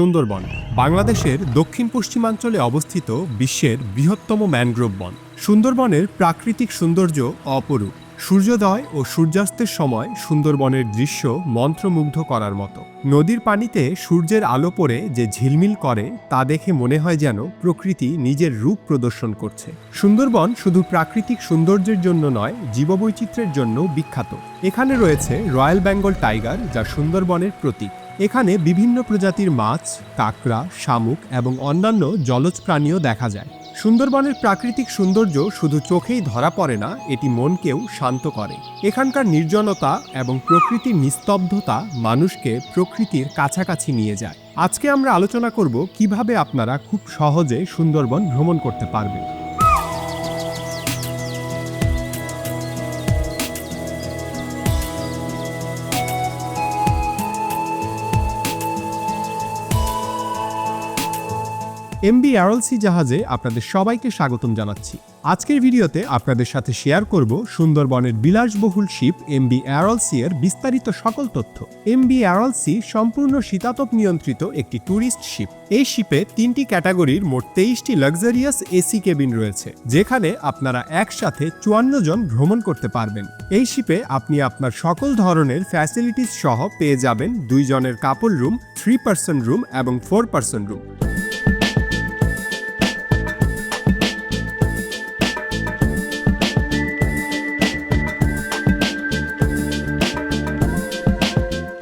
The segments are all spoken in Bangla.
সুন্দরবন, বাংলাদেশের দক্ষিণ পশ্চিমাঞ্চলে অবস্থিত বিশ্বের বৃহত্তম ম্যানগ্রোভ বন। সুন্দরবনের প্রাকৃতিক সৌন্দর্য অপরূপ। সূর্যোদয় ও সূর্যাস্তের সময় সুন্দরবনের দৃশ্য মন্ত্রমুগ্ধ করার মতো। নদীর পানিতে সূর্যের আলো পড়ে যে ঝিলমিল করে, তা দেখে মনে হয় যেন প্রকৃতি নিজের রূপ প্রদর্শন করছে। সুন্দরবন শুধু প্রাকৃতিক সৌন্দর্যের জন্য নয়, জীববৈচিত্র্যের জন্য বিখ্যাত। এখানে রয়েছে রয়্যাল বেঙ্গল টাইগার, যা সুন্দরবনের প্রতীক। এখানে বিভিন্ন প্রজাতির মাছ, কাঁকড়া, শামুক এবং অন্যান্য জলজ প্রাণীও দেখা যায়। সুন্দরবনের প্রাকৃতিক সৌন্দর্য শুধু চোখেই ধরা পড়ে না, এটি মনকেও শান্ত করে। এখানকার নির্জনতা এবং প্রকৃতির নিস্তব্ধতা মানুষকে প্রকৃতির কাছাকাছি নিয়ে যায়। আজকে আমরা আলোচনা করব কীভাবে আপনারা খুব সহজে সুন্দরবন ভ্রমণ করতে পারবেন। এমবি অ্যারলসি জাহাজে আপনাদের সবাইকে স্বাগতম জানাচ্ছি। আজকের ভিডিওতে আপনাদের সাথে শেয়ার করব সুন্দরবনের বিলাসবহুল শিপ এমবি অ্যারলসি এর বিস্তারিত সকল তথ্য। এমবি অ্যারলসি সম্পূর্ণ শীতাতপ নিয়ন্ত্রিত একটি ট্যুরিস্ট শিপ। এই শিপে তিনটি ক্যাটাগরির মোট তেইশটি লাক্সারিয়াস এসি কেবিন রয়েছে, যেখানে আপনারা একসাথে চুয়ান্ন জন ভ্রমণ করতে পারবেন। এই শিপে আপনি আপনার সকল ধরনের ফ্যাসিলিটিস সহ পেয়ে যাবেন দুইজনের couple room three person room এবং ফোর পার্সন রুম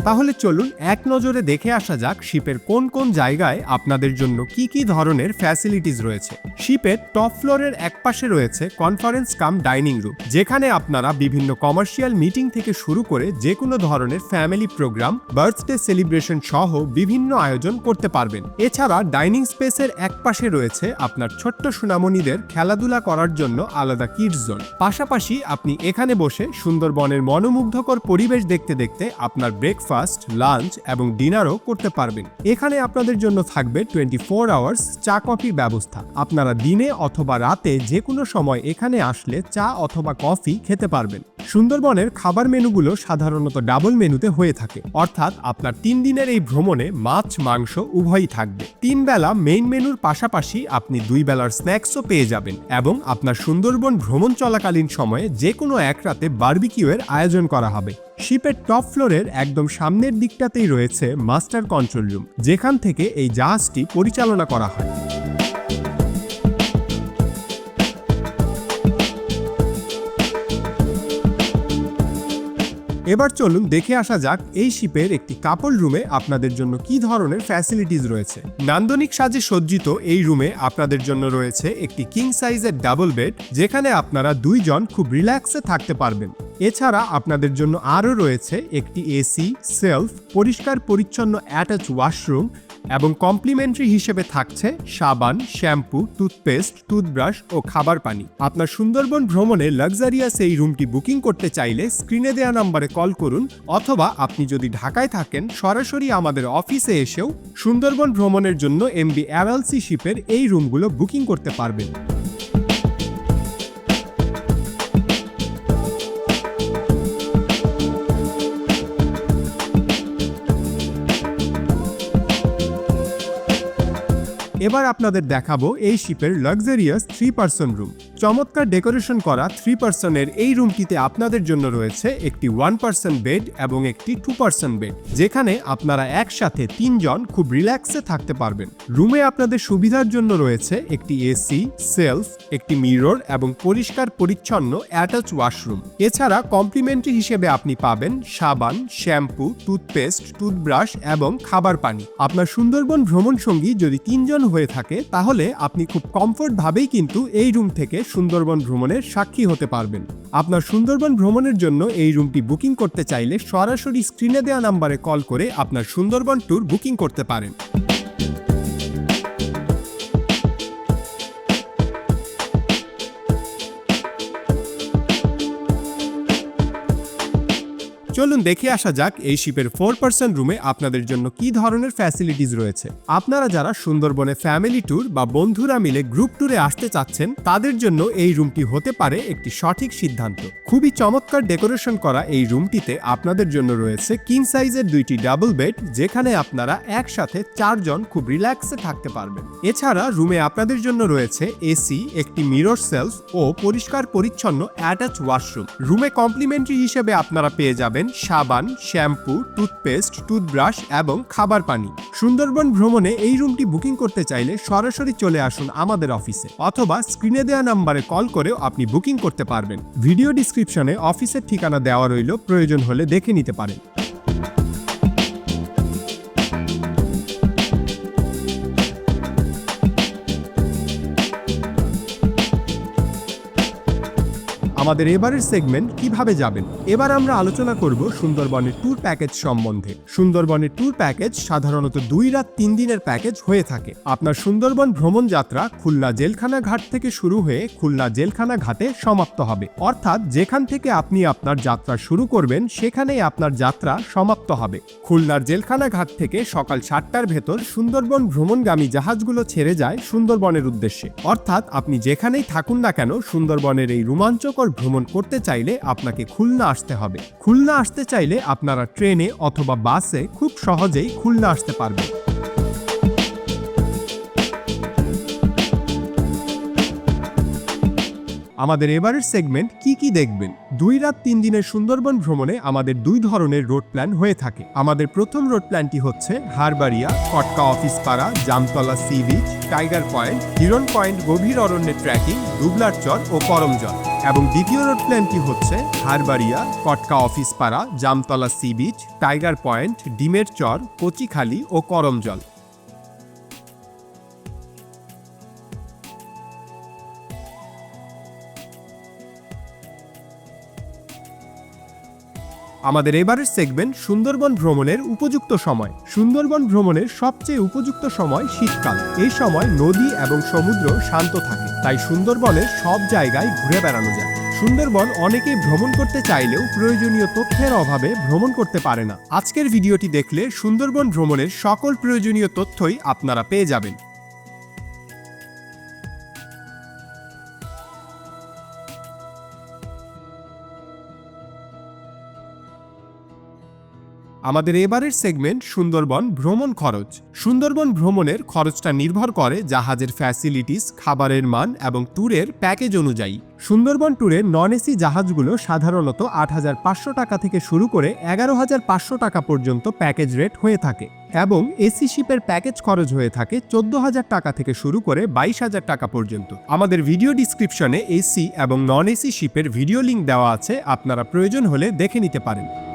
তাহলে চলুন এক নজরে দেখে আসা যাক শিপের কোন কোন জায়গায় আপনাদের জন্য কি কি ধরনের ফ্যাসিলিটিস রয়েছে। শিপের টপ ফ্লোরের একপাশে রয়েছে কনফারেন্স কাম ডাইনিং রুম যেখানে আপনারা বিভিন্ন কমার্শিয়াল মিটিং থেকে শুরু করে যে কোনো ধরনের ফ্যামিলি প্রোগ্রাম বার্থডে সেলিব্রেশন সহ বিভিন্ন আয়োজন করতে পারবেন। এছাড়া ডাইনিং স্পেসের একপাশে রয়েছে আপনার ছোট্ট সুনামণিদের খেলাধুলা করার জন্য আলাদা কিডস জোন পাশাপাশি আপনি এখানে বসে সুন্দরবনের মনোমুগ্ধকর পরিবেশ দেখতে দেখতে আপনার ব্রেকফাস্ট লাঞ্চ এবং ডিনারও করতে পারবেন। এখানে আপনাদের জন্য থাকবে টোয়েন্টি ফোর আওয়ার্স চা কফির ব্যবস্থা। আপনারা দিনে অথবা রাতে যে কোনো সময় এখানে আসলে চা অথবা কফি খেতে পারবেন। সুন্দরবনের খাবার মেনুগুলো সাধারণত ডাবল মেনুতে হয়ে থাকে। অর্থাৎ আপনার তিন দিনের এই ভ্রমণে মাছ, মাংস উভয়ই থাকবে। তিন বেলা মেইন মেনুর পাশাপাশি আপনি দুই বেলার স্ন্যাক্সও পেয়ে যাবেন এবং আপনার সুন্দরবন ভ্রমণ চলাকালীন সময়ে যে কোনো এক রাতে বার্বিকিউয়ের আয়োজন করা হবে। শিপের টপ ফ্লোরের একদম সামনের দিকটাতেই রয়েছে মাস্টার কন্ট্রোল রুম, যেখান থেকে এই জাহাজটি পরিচালনা করা হয়। এবার চলুন দেখে আসা যাক এই শিপের একটি কাপল রুমে আপনাদের জন্য কি ধরনের ফ্যাসিলিটিস রয়েছে। নান্দনিক সাজে সজ্জিত এই রুমে আপনাদের জন্য রয়েছে একটি কিং সাইজের ডাবল বেড যেখানে আপনারা দুইজন খুব রিল্যাক্সে থাকতে পারবেন। এছাড়া আপনাদের জন্য আরও রয়েছে একটি এসি সেলফ পরিষ্কার, পরিচ্ছন্ন অ্যাটাচ ওয়াশরুম এবং কমপ্লিমেন্টারি হিসেবে থাকছে সাবান, শ্যাম্পু টুথপেস্ট টুথব্রাশ ও খাবার পানি। আপনার সুন্দরবন ভ্রমণে লাক্সারিয়াস এই রুমটি বুকিং করতে চাইলে স্ক্রিনে দেওয়া নম্বরে কল করুন অথবা আপনি যদি ঢাকায় থাকেন, সরাসরি আমাদের অফিসে এসেও সুন্দরবন ভ্রমণের জন্য এমবি অ্যারালসি শিপের এই রুমগুলো বুকিং করতে পারবেন। এবার আপনাদের দেখাবো এই শিপের লাক্সারিয়াস থ্রি পার্সন রুম চমৎকার ডেকোরেশন করা থ্রি পার্সনের এই রুমটিতে আপনাদের জন্য রয়েছে একটি ওয়ান পার্সন বেড এবং একটি টু পার্সন বেড যেখানে আপনারা একসাথে তিনজন খুব রিল্যাক্সে থাকতে পারবেন। রুমে আপনাদের সুবিধার জন্য রয়েছে একটি এসি সেলফ একটি মিরর এবং পরিষ্কার পরিচ্ছন্ন অ্যাটাচ ওয়াশরুম এছাড়া কমপ্লিমেন্টারি হিসেবে আপনি পাবেন সাবান, শ্যাম্পু টুথপেস্ট টুথব্রাশ এবং খাবার পানি। আপনার সুন্দরবন ভ্রমণ সঙ্গী যদি তিনজন হয়ে থাকে, তাহলে আপনি খুব কমফোর্ট ভাবেই কিন্তু এই রুম থেকে সুন্দরবন ভ্রমণের সাক্ষী হতে পারবেন। আপনার সুন্দরবন ভ্রমণের জন্য এই রুমটি বুকিং করতে চাইলে সরাসরি স্ক্রিনে দেওয়া নাম্বারে কল করে আপনার সুন্দরবন ট্যুর বুকিং করতে পারেন। চলুন দেখে আসা যাক এই শিপের ফোর পার্সেন্ট রুমে আপনাদের জন্য কি ধরনের ফ্যাসিলিটিস রয়েছে। আপনারা যারা সুন্দরবনে ফ্যামিলি ট্যুর বা বন্ধুরা মিলে গ্রুপ ট্যুরে আসতে চাচ্ছেন, তাদের জন্য এই রুমটি হতে পারে একটি সঠিক সিদ্ধান্ত। খুবই চমৎকার ডেকোরেশন করা এই রুমটিতে আপনাদের জন্য রয়েছে কিং সাইজের দুইটি ডাবল বেড যেখানে আপনারা একসাথে চারজন খুব রিল্যাক্সে থাকতে পারবেন। এছাড়া রুমে আপনাদের জন্য রয়েছে এসি একটি মিরর সেলফ ও পরিষ্কার পরিচ্ছন্ন অ্যাটাচ ওয়াশরুম রুমে কমপ্লিমেন্টারি হিসেবে আপনারা পেয়ে যাবেন সাবান শ্যাম্পু, টুথপেস্ট, টুথব্রাশ এবং খাবার পানি। সুন্দরবন ভ্রমণে এই রুমটি বুকিং করতে চাইলে সরাসরি চলে আসুন আমাদের অফিসে অথবা স্ক্রিনে দেওয়া নাম্বারে কল করেও আপনি বুকিং করতে পারবেন। ভিডিও ডিসক্রিপশনে অফিসের ঠিকানা দেওয়া রইল, প্রয়োজন হলে দেখে নিতে পারেন। আমাদের এবারের সেগমেন্ট কীভাবে যাবেন? এবার আমরা আলোচনা করব সুন্দরবনের ট্যুর প্যাকেজ সম্বন্ধে। সুন্দরবনের ট্যুর প্যাকেজ সাধারণত দুই রাত তিন দিনের প্যাকেজ হয়ে থাকে। আপনার সুন্দরবন ভ্রমণ যাত্রা খুলনা জেলখানা ঘাট থেকে শুরু হয়ে খুলনা জেলখানা ঘাটে সমাপ্ত হবে। অর্থাৎ যেখান থেকে আপনি আপনার যাত্রা শুরু করবেন, সেখানেই আপনার যাত্রা সমাপ্ত হবে। খুলনার জেলখানা ঘাট থেকে সকাল সাতটার ভেতর সুন্দরবন ভ্রমণগামী জাহাজগুলো ছেড়ে যায় সুন্দরবনের উদ্দেশ্যে। অর্থাৎ আপনি যেখানেই থাকুন না কেন, সুন্দরবনের এই রোমাঞ্চকর ভ্রমণ করতে চাইলে আপনাকে খুলনা আসতে হবে। খুলনা আসতে চাইলে আপনারা ট্রেনে অথবা বাসে খুব সহজেই খুলনা আসতে পারবেন। আমাদের এবারের সেগমেন্ট কি কি দেখবেন? দুই রাত তিন দিনের সুন্দরবন ভ্রমণে আমাদের দুই ধরনের রোড প্ল্যান হয়ে থাকে। আমাদের প্রথম রোড প্ল্যানটি হচ্ছে হারবাড়িয়া কটকা অফিস পাড়া, Jamtala sea beach, tiger point Hiron point, গভীর অরণ্যে ট্র্যাকিং দুবলার চর ও করমজল। এবং দ্বিতীয় রোড প্ল্যানটি হচ্ছে হারবাড়িয়া কটকা অফিস পাড়া, Jamtala sea beach tiger point Dimer Char, Kochikhali ও করমজল। আমাদের এবারের সেগমেন্ট সুন্দরবন ভ্রমণের উপযুক্ত সময়। সুন্দরবন ভ্রমণের সবচেয়ে উপযুক্ত সময় শীতকাল। এই সময় নদী এবং সমুদ্র শান্ত থাকে। তাই সুন্দরবনের সব জায়গায় ঘুরে বেড়ানো যায়। সুন্দরবন অনেকেই ভ্রমণ করতে চাইলেও প্রয়োজনীয় তথ্যের অভাবে ভ্রমণ করতে পারে না। আজকের ভিডিওটি দেখলে সুন্দরবন ভ্রমণের সকল প্রয়োজনীয় তথ্যই আপনারা পেয়ে যাবেন। আমাদের এবারের সেগমেন্ট সুন্দরবন ভ্রমণ খরচ। সুন্দরবন ভ্রমণের খরচটা নির্ভর করে জাহাজের ফ্যাসিলিটিস খাবারের মান এবং ট্যুরের প্যাকেজ অনুযায়ী। সুন্দরবন ট্যুরের নন এসি জাহাজগুলো সাধারণত আট হাজার পাঁচশো টাকা থেকে শুরু করে এগারো হাজার পাঁচশো টাকা পর্যন্ত প্যাকেজ রেট হয়ে থাকে এবং এসি শিপের প্যাকেজ খরচ হয়ে থাকে চোদ্দ হাজার টাকা থেকে শুরু করে বাইশ হাজার টাকা পর্যন্ত। আমাদের ভিডিও ডিসক্রিপশনে এসি এবং নন এসি শিপের ভিডিও লিঙ্ক দেওয়া আছে, আপনারা প্রয়োজন হলে দেখে নিতে পারেন।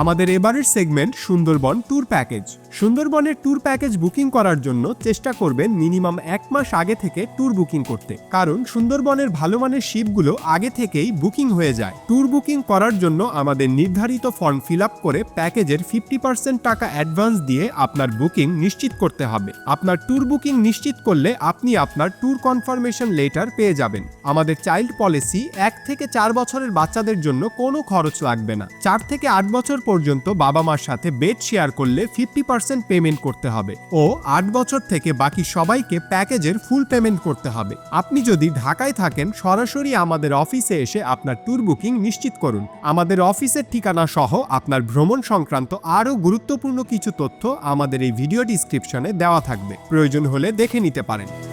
আমাদের এবারের সেগমেন্ট সুন্দরবন ট্যুর প্যাকেজ সুন্দরবনের ট্যুর প্যাকেজ বুকিং করার জন্য চেষ্টা করবেন মিনিমাম এক মাস আগে থেকে ট্যুর বুকিং করতে। কারণ সুন্দরবনের ভালো মানের শিপগুলো আগে থেকেই বুকিং হয়ে যায়। ট্যুর বুকিং করার জন্য আমাদের নির্ধারিত ফর্ম ফিল আপ করে প্যাকেজের ফিফটি পার্সেন্ট টাকা অ্যাডভান্স দিয়ে আপনার বুকিং নিশ্চিত করতে হবে। আপনার ট্যুর বুকিং নিশ্চিত করলে আপনি আপনার ট্যুর কনফার্মেশন লেটার পেয়ে যাবেন। আমাদের চাইল্ড পলিসি এক থেকে চার বছরের বাচ্চাদের জন্য কোনো খরচ লাগবে না। চার থেকে আট বছর পর্যন্ত বাবা মার সাথে বেড শেয়ার করলে ফিফটি পার্সেন্ট পেমেন্ট করতে হবে ও আট বছর থেকে বাকি সবাইকে প্যাকেজের ফুল পেমেন্ট করতে হবে। আপনি যদি ঢাকায় থাকেন, সরাসরি আমাদের অফিসে এসে আপনার ট্যুর বুকিং নিশ্চিত করুন। আমাদের অফিসের ঠিকানা সহ আপনার ভ্রমণ সংক্রান্ত আরও গুরুত্বপূর্ণ কিছু তথ্য আমাদের এই ভিডিও ডিসক্রিপশনে দেওয়া থাকবে। প্রয়োজন হলে দেখে নিতে পারেন।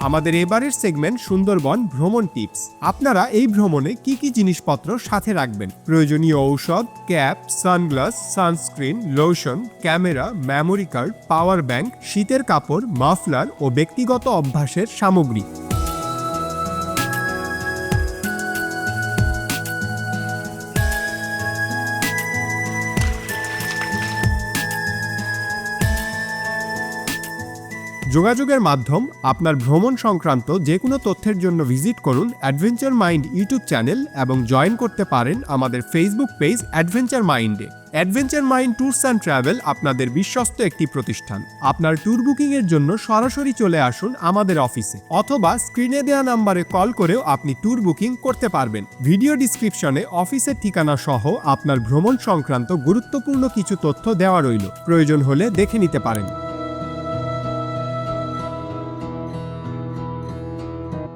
আমাদের এবারের সেগমেন্ট সুন্দরবন ভ্রমণ টিপস আপনারা এই ভ্রমণে কি কি জিনিসপত্র সাথে রাখবেন? প্রয়োজনীয় ঔষধ, cap, sunglass, sunscreen, lotion, camera memory card power bank শীতের কাপড়, মাফলার ও ব্যক্তিগত অভ্যাসের সামগ্রী। যোগাযোগের মাধ্যম আপনার ভ্রমণ সংক্রান্ত যে কোনো তথ্যের জন্য ভিজিট করুন অ্যাডভেঞ্চার মাইন্ড ইউটিউব চ্যানেল এবং জয়েন করতে পারেন আমাদের ফেসবুক পেজ অ্যাডভেঞ্চার মাইন্ডে Adventure Mind Tours and Travel আপনাদের বিশ্বস্ত একটি প্রতিষ্ঠান। আপনার ট্যুর বুকিংয়ের জন্য সরাসরি চলে আসুন আমাদের অফিসে অথবা স্ক্রিনে দেওয়া নাম্বারে কল করেও আপনি ট্যুর বুকিং করতে পারবেন। ভিডিও ডিসক্রিপশনে অফিসের ঠিকানা সহ আপনার ভ্রমণ সংক্রান্ত গুরুত্বপূর্ণ কিছু তথ্য দেওয়া রইল। প্রয়োজন হলে দেখে নিতে পারেন।